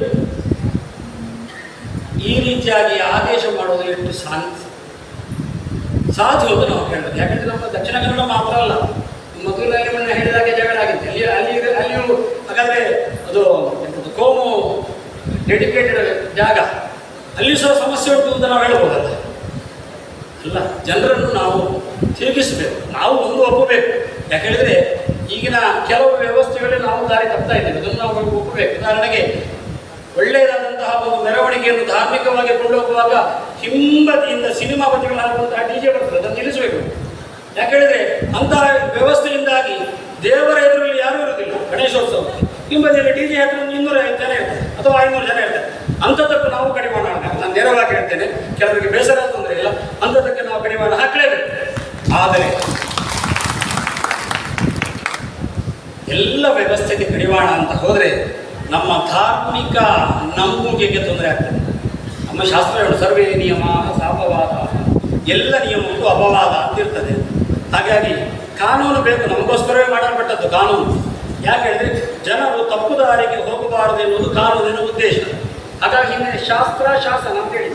ಈ ರೀತಿಯಾಗಿ ಆದೇಶ ಮಾಡೋದು ಎಷ್ಟು ಸಾಧ್ಯ ಸಾಧು ಅಂತ ನಾವು ಹೇಳೋದು ಯಾಕಂದ್ರೆ ನಮ್ಮ ದಕ್ಷಿಣ ಕನ್ನಡ ಮಾತ್ರ ಅಲ್ಲ. ಮಧುರಲ್ಲಿ ಮೊನ್ನೆ ಹೇಳಿದಾಗೆ ಜಗಳ ಆಗಿತ್ತು. ಅಲ್ಲಿ ಅಲ್ಲಿ ಅಲ್ಲಿಯೂ ಹಾಗಾದ್ರೆ ಅದು ಕೋಮು ಡೆಡಿಕೇಟೆಡ್ ಜಾಗ. ಅಲ್ಲಿ ಸಹ ಸಮಸ್ಯೆ ಉಂಟು ಅಂತ ನಾವು ಹೇಳ್ಬೋದಲ್ಲ. ಅಲ್ಲ, ಜನರನ್ನು ನಾವು ತಿರುಗಿಸಬೇಕು. ನಾವು ಒಂದು ಒಪ್ಪಬೇಕು. ಯಾಕಂದ್ರೆ ಈಗಿನ ಕೆಲವು ವ್ಯವಸ್ಥೆಗಳಲ್ಲಿ ನಾವು ದಾರಿ ತಪ್ತಾ ಇದ್ದೇವೆ. ಅದನ್ನು ನಾವು ಒಪ್ಪಬೇಕು. ಉದಾಹರಣೆಗೆ, ಒಳ್ಳೆಯದಾದಂತಹ ಒಂದು ಮೆರವಣಿಗೆಯನ್ನು ಧಾರ್ಮಿಕವಾಗಿ ಕೊಂಡೋಗುವಾಗ ಹಿಂಬದಿಯಿಂದ ಸಿನಿಮಾ ಬದಿಗಳಾಗುವಂತಹ ಡಿ ಜೆ ಬರ್ತದೆ. ಅದನ್ನು ನಿಲ್ಲಿಸಬೇಕು. ಯಾಕಂದ್ರೆ ಅಂತಹ ವ್ಯವಸ್ಥೆಯಿಂದಾಗಿ ದೇವರ ಎದುರಲ್ಲಿ ಯಾರೂ ಇರುವುದಿಲ್ಲ. ಗಣೇಶೋತ್ಸವ. ಹಿಂಬದಿಯಲ್ಲಿ ಡಿ ಜೆ ಹತ್ರ ಇನ್ನೂರೈವತ್ತು ಜನ ಇರ್ತಾರೆ ಅಥವಾ ಐನೂರು ಜನ ಇರ್ತಾರೆ. ಅಂಥದ್ದಕ್ಕೆ ನಾವು ಕಡಿವಾಣ ನಾನು ನೇರವಾಗಿ ಹೇಳ್ತೇನೆ, ಕೆಲವರಿಗೆ ಬೇಸರ ತೊಂದರೆ ಇಲ್ಲ. ಅಂಥದ್ದಕ್ಕೆ ನಾವು ಕಡಿವಾಣ ಹಾಕಲೇಬೇಕು. ಆದರೆ, ಎಲ್ಲ ವ್ಯವಸ್ಥೆಗೆ ಕಡಿವಾಣ ಅಂತ ಹೋದರೆ ನಮ್ಮ ಧಾರ್ಮಿಕ ನಂಬುಗೆಗೆ ತೊಂದರೆ ಆಗ್ತದೆ. ನಮ್ಮ ಶಾಸ್ತ್ರಗಳು, ಸರ್ವೇ ನಿಯಮ ಸಾಪವಾದ ಎಲ್ಲ ನಿಯಮಕ್ಕೂ ಅಪವಾದ ಅಂತಿರ್ತದೆ. ಹಾಗಾಗಿ ಕಾನೂನು ಬೇಕು. ನಮಗೋಸ್ಕರವೇ ಮಾಡಲ್ಪಟ್ಟದ್ದು ಕಾನೂನು. ಯಾಕೆ ಹೇಳಿದ್ರೆ ಜನರು ತಪ್ಪು ದಾರಿಗೆ ಹೋಗಬಾರದು ಎನ್ನುವುದು ಕಾನೂನಿನ ಉದ್ದೇಶ. ಹಾಗಾಗಿ ಹಿಂದೆ ಶಾಸ್ತ್ರ, ಶಾಸನ ಅಂತ ಹೇಳಿ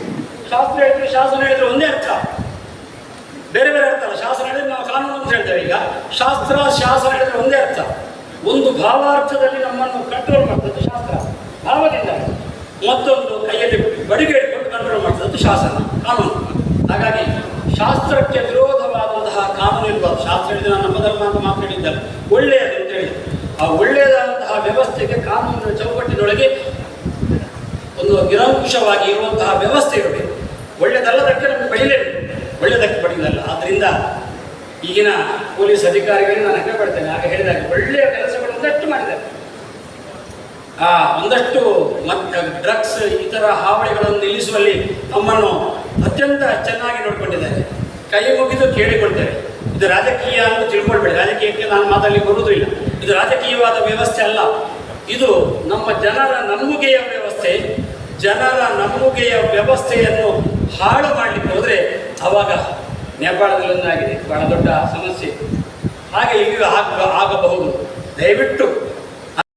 ಶಾಸ್ತ್ರ ಹೇಳಿದ್ರೆ ಶಾಸನ ಹೇಳಿದ್ರೆ ಒಂದೇ ಅರ್ಥ. ಬೇರೆ ಬೇರೆ ಅರ್ಥ ಅಲ್ಲ ಶಾಸನ ಹೇಳಿದ್ರೆ ನಾವು ಕಾನೂನು ಅಂತ ಹೇಳ್ತೇವೆ ಈಗ. ಶಾಸ್ತ್ರ, ಶಾಸನ ಹೇಳಿದ್ರೆ ಒಂದೇ ಅರ್ಥ. ಒಂದು ಭಾವಾರ್ಥದಲ್ಲಿ ನಮ್ಮನ್ನು ಕಂಟ್ರೋಲ್ ಮಾಡ್ತದ್ದು ಶಾಸ್ತ್ರ. ಭಾವದಿಂದ. ಮತ್ತೊಂದು ಕೈಯಲ್ಲಿ ಬಡಿಗೆ ಹಿಡ್ಕೊಂಡು ಕಂಟ್ರೋಲ್ ಮಾಡ್ತದ್ದು ಶಾಸನ, ಕಾನೂನು. ಹಾಗಾಗಿ ಶಾಸ್ತ್ರಕ್ಕೆ ವಿರೋಧವಾದಂತಹ ಕಾನೂನು ಇರಬಾರ್ದು ಶಾಸ್ತ್ರ ಹೇಳಿದ್ರೆ ನಾನು ನಮ್ಮ ಧರ್ಮ ಅಂತ ಮಾತಾಡಿದ್ದಲ್ಲ ಒಳ್ಳೆಯದು ಅಂತ ಹೇಳಿ. ಆ ಒಳ್ಳೆಯದಾದಂತಹ ವ್ಯವಸ್ಥೆಗೆ ಕಾನೂನಿನ ಚೌಕಟ್ಟಿನೊಳಗೆ ಒಂದು ನಿರಂಕುಶವಾಗಿ ಇರುವಂತಹ ವ್ಯವಸ್ಥೆ ಇರಬೇಕು. ಒಳ್ಳೆಯದಲ್ಲದಕ್ಕೆ ನಮಗೆ ಬಡಿಲೇಬೇಕು ಒಳ್ಳೆಯದಕ್ಕೆ ಬಡಿದಲ್ಲ ಆದ್ದರಿಂದ ಈಗಿನ ಪೊಲೀಸ್ ಅಧಿಕಾರಿಗಳಿಗೆ ನಾನು ಹೆಮ್ಮೆ ಪಡ್ತೇನೆ ಆಗ ಹೇಳಿದಾಗ ಒಳ್ಳೆಯ ಕೆಲಸಗಳು ಒಂದಷ್ಟು ಮಾಡಿದ್ದಾರೆ. ಆ, ಒಂದಷ್ಟು ಮತ್ತೆ ಡ್ರಗ್ಸ್ ಇತರ ಹಾವಳಿಗಳನ್ನು ನಿಲ್ಲಿಸುವಲ್ಲಿ ನಮ್ಮನ್ನು ಅತ್ಯಂತ ಚೆನ್ನಾಗಿ ನೋಡಿಕೊಂಡಿದ್ದಾರೆ. ಕೈ ಮುಗಿದು ಕೇಳಿಕೊಳ್ತೇವೆ. ಇದು ರಾಜಕೀಯ ಅಂತ ತಿಳ್ಕೊಳ್ಬೇಡಿ. ರಾಜಕೀಯಕ್ಕೆ ನಾನು ಮಾತಾಡಲಿಕ್ಕೆ ಬರುವುದಿಲ್ಲ ಇದು ರಾಜಕೀಯವಾದ ವ್ಯವಸ್ಥೆ ಅಲ್ಲ. ಇದು ನಮ್ಮ ಜನರ ನಂಬುಗೆಯ ವ್ಯವಸ್ಥೆ, ಜನರ ನಂಬುಗೆಯ ವ್ಯವಸ್ಥೆಯನ್ನು ಹಾಳು ಮಾಡಲಿಕ್ಕೆ ಹೋದರೆ ಅವಾಗ ನೇಪಾಳದಲ್ಲಿ ಒಂದಾಗಿದೆ. ಬಹಳ ದೊಡ್ಡ ಸಮಸ್ಯೆ. ಹಾಗೆ ಈಗ ಆಗ ಆಗಬಹುದು. ದಯವಿಟ್ಟು